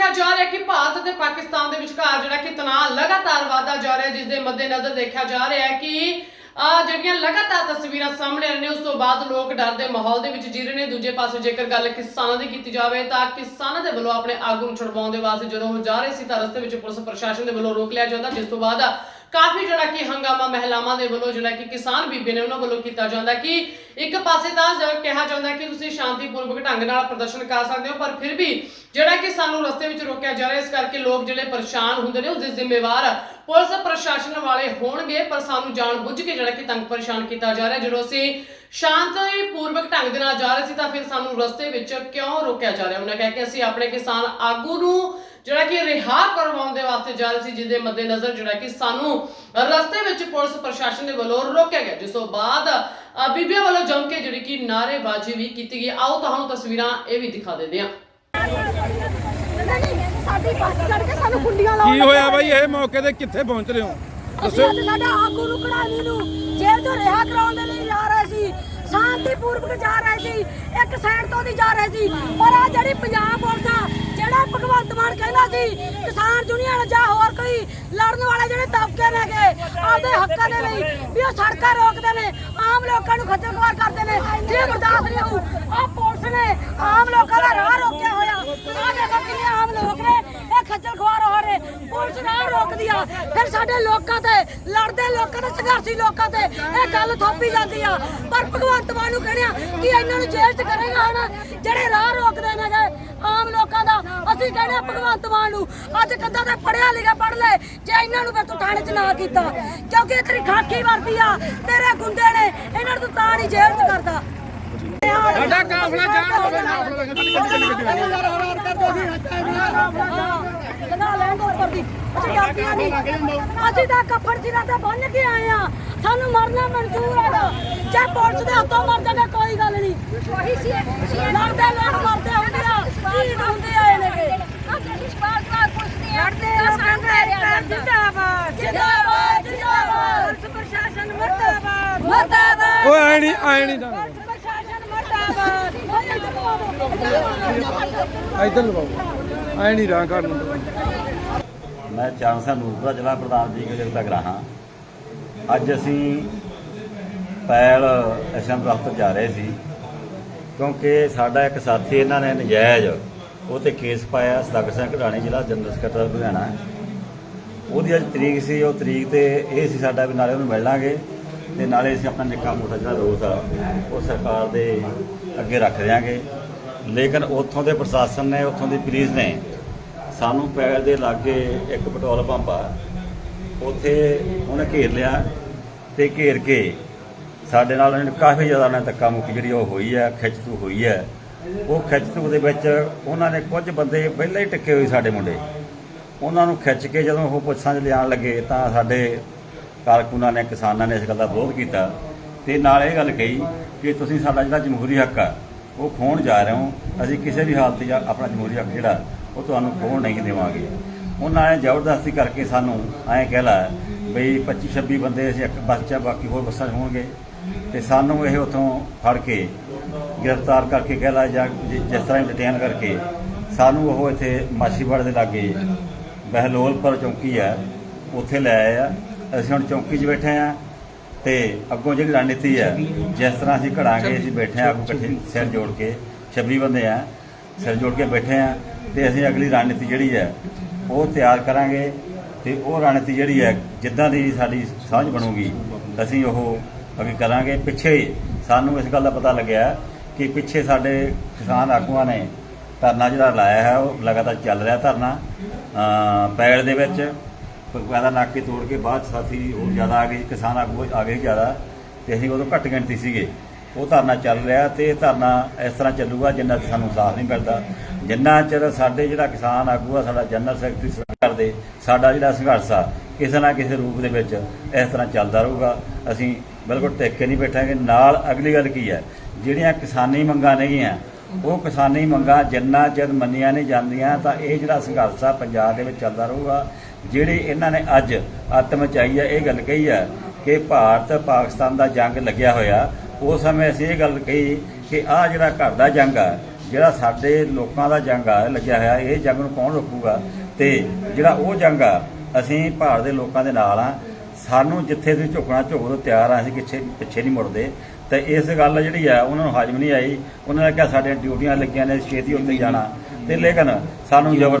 ਦੇਖਿਆ ਜਾ ਰਿਹਾ ਕਿ ਭਾਰਤ ਤੇ ਪਾਕਿਸਤਾਨ ਦੇ ਵਿਚਕਾਰ ਜਿਹੜਾ ਕਿ ਤਣਾਅ ਲਗਾਤਾਰ ਵਧਦਾ ਜਾ ਰਿਹਾ ਜਿਸ ਦੇ ਮੱਦੇਨਜ਼ਰ ਦੇਖਿਆ ਜਾ ਰਿਹਾ ਹੈ ਕਿ ਆ ਜਿਹੜੀਆਂ ਲਗਾਤਾਰ ਤਸਵੀਰਾਂ ਸਾਹਮਣੇ ਆ ਰਹੀਆਂ ਨੇ, ਉਸ ਤੋਂ ਬਾਅਦ ਲੋਕ ਡਰ ਦੇ ਮਾਹੌਲ ਦੇ ਵਿੱਚ ਜੀ ਰਹੇ ਨੇ। ਦੂਜੇ ਪਾਸੇ ਜੇਕਰ ਗੱਲ ਕਿਸਾਨਾਂ ਦੀ ਕੀਤੀ ਜਾਵੇ, ਤਾਂ ਕਿਸਾਨਾਂ ਦੇ ਵੱਲੋਂ ਆਪਣੇ ਆਗੂ ਨੂੰ ਛੁਡਵਾਉਣ ਦੇ ਵਾਸਤੇ ਜਦੋਂ ਉਹ ਜਾ ਰਹੇ ਸੀ, ਤਾਂ ਰਸਤੇ ਵਿੱਚ ਪੁਲਿਸ ਪ੍ਰਸ਼ਾਸਨ ਦੇ ਵੱਲੋਂ ਰੋਕ ਲਿਆ ਜਾਂਦਾ, ਜਿਸ ਤੋਂ ਬਾਅਦ ਕਾਫੀ ਜਿਹੜਾ ਕਿ ਹੰਗਾਮਾ ਮਹਿਲਾਵਾਂ ਦੇ ਵੱਲੋਂ ਜਿਹੜਾ ਕਿ ਕਿਸਾਨ ਬੀਬੀ ਨੇ ਉਹਨਾਂ ਵੱਲੋਂ ਕੀਤਾ ਜਾਂਦਾ ਕਿ ਇੱਕ ਪਾਸੇ ਤਾਂ ਕਿਹਾ ਜਾਂਦਾ ਕਿ ਤੁਸੀਂ ਸ਼ਾਂਤੀਪੂਰਵਕ ਢੰਗ ਨਾਲ ਪ੍ਰਦਰਸ਼ਨ ਕਰ ਸਕਦੇ ਹੋ, ਪਰ ਫਿਰ ਵੀ ਜਿਹੜਾ ਕਿ ਸਾਨੂੰ ਰਸਤੇ ਵਿੱਚ ਰੋਕਿਆ ਜਾ ਰਿਹਾ ਇਸ ਕਰਕੇ ਲੋਕ ਜਿਹੜੇ ਪਰੇਸ਼ਾਨ ਹੁੰਦੇ ਨੇ, ਉਸ ਦੇ ਜ਼ਿੰਮੇਵਾਰ ਪੁਲਿਸ ਪ੍ਰਸ਼ਾਸਨ ਵਾਲੇ ਹੋਣਗੇ, ਪਰ ਸਾਨੂੰ ਜਾਣ ਬੁੱਝ ਕੇ ਜਿਹੜਾ ਕਿ ਤੰਗ ਪਰੇਸ਼ਾਨ ਕੀਤਾ ਜਾ ਰਿਹਾ ਜਦੋਂ ਅਸੀਂ ਸ਼ਾਂਤੀਪੂਰਵਕ ਢੰਗ ਦੇ ਨਾਲ ਜਾ ਰਹੇ ਸੀ, ਤਾਂ ਫਿਰ ਸਾਨੂੰ ਰਸਤੇ ਵਿੱਚ ਕਿਉਂ ਰੋਕਿਆ ਜਾ ਰਿਹਾ ਉਹਨਾਂ ਕਹਿ ਕੇ ਅਸੀਂ ਆਪਣੇ ਕਿਸਾਨ ਆਗੂ ਨੂੰ ਜਿਹੜਾ ਕਿ ਰਿਹਾ ਕਰਵਾਉਣ ਦੇ ਵਾਸਤੇ ਜਾ ਰਹੇ ਸੀ ਜਿਸ ਦੇ ਮੱਦੇਨਜ਼ਰ ਜਿਹੜਾ ਕਿ ਸਾਨੂੰ ਰਸਤੇ ਵਿੱਚ ਪੁਲਿਸ ਪ੍ਰਸ਼ਾਸਨ ਦੇ ਵੱਲੋਂ ਰੋਕਿਆ ਗਿਆ ਜਿਸ ਤੋਂ ਬਾਅਦ ਬੀਬੀਆਂ ਵੱਲੋਂ ਜੰਮ ਕੇ ਜਿਹੜੀ ਕਿ ਨਾਅਰੇਬਾਜ਼ੀ ਵੀ ਕੀਤੀ ਗਈ। ਆਓ ਤੁਹਾਨੂੰ ਤਸਵੀਰਾਂ ਇਹ ਵੀ ਦਿਖਾ ਦਿੰਦੇ ਹਾਂ। ਸਾਡੀ ਬੱਸ ਚੜ ਕੇ ਸਾਨੂੰ ਕੁੰਡੀਆਂ ਲਾਉਣ ਕੀ ਹੋਇਆ ਬਾਈ? ਇਹ ਮੌਕੇ ਤੇ ਕਿੱਥੇ ਪਹੁੰਚ ਰਹੇ ਹੋ? ਅਸੀਂ ਅੱਜ ਸਾਡਾ ਆਗੂ ਨੂੰ ਕਢਾਣੀ ਨੂੰ ਜੇਲ੍ਹ ਤੋਂ ਰਿਹਾ ਕਰਾਉਣ ਦੇ ਲਈ ਜਾ ਰਹੇ ਸੀ ਸ਼ਾਂਤੀਪੂਰਵਕ ਜਾ ਰਹੇ ਸੀ ਇੱਕ ਸਾਈਡ ਤੋਂ ਦੀ ਜਾ ਰਹੇ ਸੀ। ਪਰ ਆ ਜਿਹੜੀ ਪੰਜਾਬ ਪੁਲਿਸ ਆ ਜਿਹੜਾ ਭਗਵੰਤ ਮਾਨ ਕਹਿੰਦਾ ਸੀ, ਕਿਸਾਨ ਯੂਨੀਅਨ ਜਾਂ ਹੋਰ ਕੋਈ ਲੜਨ ਵਾਲੇ ਜਿਹੜੇ ਤਬਕੇ ਨੇਗੇ ਆਪਦੇ ਹੱਕਾਂ ਦੇ ਲਈ ਵੀ ਉਹ ਸੜਕਾਂ ਰੋਕਦੇ ਨੇ, ਆਮ ਲੋਕਾਂ ਨੂੰ ਖੱਜਲ ਖੁਆਰ ਕਰਦੇ ਨੇ ਇਹ ਬਰਦਾਸ਼ਤ ਨਹੀਂ ਹੋਊ ਆ ਪੁਲਿਸ ਨੇ ਆਮ ਲੋਕਾਂ ਦਾ ਰਾਹ ਰੋਕਿਆ ਹੋਇਆ। ਆ ਦੇਖੋ ਕਿੰਨੇ ਆਮ ਲੋਕ ਨੇ, ਇਹ ਖੱਜਲ ਖੁਆਰ ਹੋ ਰਹੇ ਪੁਲਿਸ ਰਾਹ ਰੋਕਦੀ ਆ, ਫਿਰ ਸਾਡੇ ਲੋਕਾਂ ਤੇ ਲੜਦੇ ਲੋਕਾਂ ਤੇ, ਸੰਘਰਸ਼ੀ ਲੋਕਾਂ ਤੇ ਇਹ ਗੱਲ ਥੋਪੀ ਜਾਂਦੀ ਆ। ਪਰ ਭਗਵੰਤ ਮਾਨ ਨੂੰ ਕਹਿਣਿਆ ਕਿ ਇਹਨਾਂ ਨੂੰ ਜੇਲ੍ਹ 'ਚ ਕਰੇਗਾ ਹੁਣ ਜਿਹੜੇ ਰਾਹ ਰੋਕਦੇ ਨੇ ਆਮ ਲੋਕਾਂ ਦਾ। ਅਸੀਂ ਕਹਿੰਦੇ ਆ ਭਗਵੰਤ ਮਾਨ ਨੂੰ ਅੱਜ ਕੰਦਾ ਤੇ ਪੜਿਆ ਲਿਖਿਆ ਪੜ ਲੈ। ਜੇ ਇਹਨਾਂ ਨੂੰ ਫਿਰ ਤੂੰ ਥਾਣੇ 'ਚ ਨਾ ਕੀਤਾ। ਕਿਉਂਕਿ ਇਹ ਤੇਰੀ ਖਾਕੀ ਵਰਦੀ ਆ ਤੇਰੇ ਗੁੰਡੇ ਨੇ ਇਹਨਾਂ ਨੂੰ ਤੂੰ ਤਾਂ ਨਹੀਂ ਜੇਲ੍ਹ 'ਚ ਕਰਦਾ। ਸਾਡਾ ਕਾਫਲਾ ਜਾਣ ਹੋਵੇ ਲੈਣ ਦੋ ਅਸੀਂ ਡਰਦੀਆਂ ਨਹੀਂ। ਅਸੀਂ ਤਾਂ ਕੱਫੜ ਸਿਰਾਂ ਤੇ ਬੰਨ ਕੇ ਆਏ ਆ ਸਾਨੂੰ ਮਰਨਾ ਮਨਜ਼ੂਰ ਹੈਗਾ ਜੇ ਪੁਲਿਸ ਦੇ ਹੱਥੋਂ ਮਰ ਜਾਗਾ ਕੋਈ ਗੱਲ ਨਹੀਂ। ਉਹੀ ਸੀ ਲੜਦੇ ਮਰਦੇ ਹੁੰਦੇ ਆ ਸ਼ਹੀਦ ਹੁੰਦੇ ਆਏ ਨੇਗੇ ਲੜਦੇ ਲੋਕਾਂ ਦਾ ਜਿੰਦਾਬਾਦ ਜਿੰਦਾਬਾਦ ਜਿੰਦਾਬਾਦ ਪੁਲਿਸ ਪ੍ਰਸ਼ਾਸਨ ਮਰਦਾਬਾਦ ਮਰਦਾਬਾਦ ਓਏ ਐ ਨਹੀਂ ਐ ਨਹੀਂ ਤਾਂ ਪੁਲਿਸ ਲਵਾਓ। ਐ ਨਹੀਂ ਰਾਂ ਕਰਨ ਮੈਂ ਚਾਂਸਾ ਨੂਰਪੁਰਾ ਜ਼ਿਲ੍ਹਾ ਪ੍ਰਧਾਨ ਜੀ ਕੇ ਤੱਕ ਰਹਾ ਅੱਜ ਅਸੀਂ ਪੈਲ ਐਸਐਮ ਦਫ਼ਤਰ ਜਾ ਰਹੇ ਸੀ, ਕਿਉਂਕਿ ਸਾਡਾ ਇੱਕ ਸਾਥੀ ਇਹਨਾਂ ਨੇ ਨਜਾਇਜ਼ ਉਹ ਤੇ ਕੇਸ ਪਾਇਆ ਸਤਗੜ ਸਿੰਘ ਘਟਾਣੀ ਜ਼ਿਲ੍ਹਾ ਜਨਰਲ ਸਕੱਤਰ ਲੁਧਿਆਣਾ। ਉਹਦੀ ਅੱਜ ਤਰੀਕ ਸੀ, ਉਹ ਤਰੀਕ ਤੇ ਇਹ ਸੀ ਸਾਡਾ ਵੀ ਨਾਲੇ ਉਹਨੂੰ ਮਿਲ ਲਾਂਗੇ। ਤੇ ਨਾਲੇ ਅਸੀਂ ਆਪਣਾ ਨਿੱਕਾ ਮੋਟਾ ਜਿਹੜਾ ਰੋਸ ਆ, ਉਹ ਸਰਕਾਰ ਦੇ ਅੱਗੇ ਰੱਖ ਦਿਆਂਗੇ। ਲੇਕਿਨ ਉੱਥੋਂ ਦੇ ਪ੍ਰਸ਼ਾਸਨ ਨੇ, ਉੱਥੋਂ ਦੀ ਪੁਲਿਸ ਨੇ ਸਾਨੂੰ ਪੈਰ ਦੇ ਲਾਗੇ ਇੱਕ ਪੈਟਰੋਲ ਪੰਪ ਆ, ਉੱਥੇ ਉਹਨੇ ਘੇਰ ਲਿਆ ਤੇ ਘੇਰ ਕੇ ਸਾਡੇ ਨਾਲ ਉਹਨੇ ਕਾਫੀ ਜ਼ਿਆਦਾ ਨੇ ਧੱਕਾ ਮੁੱਕੀ ਜਿਹੜੀ ਉਹ ਹੋਈ ਹੈ ਖਿੱਚਤੂ ਹੋਈ ਹੈ। ਉਹ ਖਿੱਚਤੂ ਦੇ ਵਿੱਚ ਉਹਨਾਂ ਨੇ ਕੁਝ ਬੰਦੇ ਪਹਿਲਾਂ ਹੀ ਟਿੱਕੇ ਹੋਏ ਸਾਡੇ ਮੁੰਡੇ। ਉਹਨਾਂ ਨੂੰ ਖਿੱਚ ਕੇ ਜਦੋਂ ਉਹ ਪੁੱਛਾਂ 'ਚ ਲਿਆਉਣ ਲੱਗੇ ਤਾਂ ਸਾਡੇ ਕਾਰਕੁਨਾਂ ਨੇ ਕਿਸਾਨਾਂ ਨੇ ਇਸ ਗੱਲ ਦਾ ਵਿਰੋਧ ਕੀਤਾ ਤੇ ਨਾਲ ਇਹ ਗੱਲ ਕਹੀ ਕਿ ਤੁਸੀਂ ਸਾਡਾ ਜਿਹੜਾ ਜਮਹੂਰੀ ਹੱਕ ਆ, ਉਹ ਖੋਣ ਜਾ ਰਹੇ ਹੋ, ਅਸੀਂ ਕਿਸੇ ਵੀ ਹਾਲਤ 'ਚ ਆਪਣਾ ਜਮਹੂਰੀ ਹੱਕ ਜਿਹੜਾ, ਉਹ ਤੁਹਾਨੂੰ ਖੋਣ ਨਹੀਂ ਦੇਵਾਂਗੇ। ਉਹਨਾਂ ਨੇ ਜ਼ਬਰਦਸਤੀ ਕਰਕੇ ਸਾਨੂੰ ਐਂ ਕਹਿ ਲਾ ਬਈ 25 26 ਬੰਦੇ ਅਸੀਂ ਇੱਕ ਬੱਸ 'ਚ ਬਾਕੀ ਹੋਰ ਬੱਸਾਂ 'ਚ ਹੋਣਗੇ। ਤੇ ਸਾਨੂੰ ਇਹ ਉਥੋਂ ਫੜ ਕੇ ਗ੍ਰਿਫਤਾਰ ਕਰਕੇ ਕਹਿ ਲਾ ਜਾਂ ਜਿ- ਜਿਸ ਤਰ੍ਹਾਂ ਡਿਟੇਨ ਕਰਕੇ ਸਾਨੂੰ ਉਹ ਇੱਥੇ ਮਾਛੀਵਾੜ ਦੇ ਲਾਗੇ ਬਹਿਲੋਲਪੁਰ ਚੌਂਕੀ ਹੈ ਉੱਥੇ ਲੈ ਆਏ ਆ। ਅਸੀਂ ਹੁਣ ਚੌਂਕੀ 'ਚ ਬੈਠੇ ਆ ਤੇ ਅੱਗੋਂ ਜਿਹੜੀ ਰਣਨੀਤੀ ਹੈ, ਜਿਸ ਤਰ੍ਹਾਂ ਅਸੀਂ ਘੜਾਂਗੇ, ਅਸੀਂ ਬੈਠੇ ਆ ਅੱਗੋਂ ਇਕੱਠੇ ਸਿਰ ਜੋੜ ਕੇ 26 ਬੰਦੇ ਆ, ਸਿਰ ਜੋੜ ਕੇ ਬੈਠੇ ਆ ਤੇ ਅਸੀਂ ਅਗਲੀ ਰਣਨੀਤੀ ਜਿਹੜੀ ਹੈ, ਉਹ ਤਿਆਰ ਕਰਾਂਗੇ ਤੇ ਉਹ ਰਣਨੀਤੀ ਜਿਹੜੀ ਹੈ, ਜਿੱਦਾਂ ਦੀ ਸਾਡੀ ਸਾਂਝ ਬਣੂਗੀ, ਅਸੀਂ ਉਹ ਅੱਗੇ ਕਰਾਂਗੇ। ਪਿੱਛੇ ਸਾਨੂੰ ਇਸ ਗੱਲ ਦਾ ਪਤਾ ਲੱਗਿਆ ਕਿ ਪਿੱਛੇ ਸਾਡੇ ਕਿਸਾਨ ਆਗੂਆਂ ਨੇ ਧਰਨਾ ਜਿਹੜਾ ਲਾਇਆ ਹੈ, ਉਹ ਲਗਾਤਾਰ ਚੱਲ ਰਿਹਾ ਧਰਨਾ ਅ ਪੈੜ ਦੇ ਵਿੱਚ। ਪਗਵਾਦਾ ਨਾਕੇ ਤੋੜ ਕੇ ਬਾਅਦ ਸਾਥੀ ਹੋਰ ਜ਼ਿਆਦਾ ਆ ਗਏ, ਕਿਸਾਨ ਆਗੂ ਆ ਗਏ ਜ਼ਿਆਦਾ ਤੇ ਅਸੀਂ ਉਦੋਂ ਘੱਟ ਗਿਣਤੀ ਸੀਗੇ। ਉਹ ਧਰਨਾ ਚੱਲ ਰਿਹਾ ਤੇ ਧਰਨਾ ਇਸ ਤਰ੍ਹਾਂ ਚੱਲੂਗਾ ਜਿੰਨਾ ਚਿਰ ਸਾਨੂੰ ਸਾਥ ਨਹੀਂ ਮਿਲਦਾ। ਜਿੰਨਾ ਚਿਰ ਸਾਡੇ ਜਿਹੜਾ ਕਿਸਾਨ ਆਗੂ ਆ, ਸਾਡਾ ਜਨਰਲ ਸੈਕਟਰੀ ਸਰਕਾਰ ਦੇ ਸਾਡਾ ਜਿਹੜਾ ਸੰਘਰਸ਼ ਆ, ਕਿਸੇ ਨਾ ਕਿਸੇ ਰੂਪ ਦੇ ਵਿੱਚ ਇਸ ਤਰ੍ਹਾਂ ਚੱਲਦਾ ਰਹੂਗਾ। ਅਸੀਂ ਬਿਲਕੁਲ ਟਿਕ ਕੇ ਨਹੀਂ ਬੈਠਾਂਗੇ। ਨਾਲ ਅਗਲੀ ਗੱਲ ਕੀ ਹੈ? ਜਿਹੜੀਆਂ ਕਿਸਾਨੀ ਮੰਗਾਂ ਨੇਗੀਆਂ, ਉਹ ਕਿਸਾਨੀ ਮੰਗਾਂ ਜਿੰਨਾ ਚਿਰ ਮੰਨੀਆਂ ਨਹੀਂ ਜਾਂਦੀਆਂ ਤਾਂ ਇਹ ਜਿਹੜਾ ਸੰਘਰਸ਼ ਆ ਪੰਜਾਬ ਦੇ ਵਿੱਚ ਚੱਲਦਾ ਰਹੂਗਾ। ਜਿਹੜੇ ਇਹਨਾਂ ਨੇ ਅੱਜ ਆਤਮ ਚਾਈ ਹੈ ਇਹ ਗੱਲ ਕਹੀ ਆ ਕਿ ਭਾਰਤ ਪਾਕਿਸਤਾਨ ਦਾ ਜੰਗ ਲੱਗਿਆ ਹੋਇਆ। ਉਸ ਸਮੇਂ ਅਸੀਂ ਇਹ ਗੱਲ ਕਹੀ ਕਿ ਆਹ ਜਿਹੜਾ ਘਰ ਦਾ ਜੰਗ ਆ, ਜਿਹੜਾ ਸਾਡੇ ਲੋਕਾਂ ਦਾ ਜੰਗ ਆ, ਲੱਗਿਆ ਹੋਇਆ, ਇਹ ਜੰਗ ਨੂੰ ਕੌਣ ਰੋਕੂਗਾ? ਤੇ ਜਿਹੜਾ ਉਹ ਜੰਗ ਆ, ਅਸੀਂ ਭਾਰਤ ਦੇ ਲੋਕਾਂ ਦੇ ਨਾਲ ਆ। ਸਾਨੂੰ ਜਿੱਥੇ ਤੁਸੀਂ ਝੁਕਣਾ, ਝੁਕ ਲਓ, ਤਿਆਰ ਆ, ਅਸੀਂ ਪਿੱਛੇ ਪਿੱਛੇ ਨਹੀਂ ਮੁੜਦੇ। ਤੇ ਇਸ ਗੱਲ ਜਿਹੜੀ ਆ, ਉਹਨਾਂ ਨੂੰ ਹਜਮ ਨਹੀਂ ਆਈ। ਉਹਨਾਂ ਨੇ ਕਿਹਾ ਸਾਡੀਆਂ ਡਿਊਟੀਆਂ ਲੱਗੀਆਂ ਨੇ, ਛੇਤੀ ਉੱਤੇ ਜਾਣਾ। ਤੇ ਲੇਕਿਨ ਸਾਨੂੰ ਜ਼ਬਰ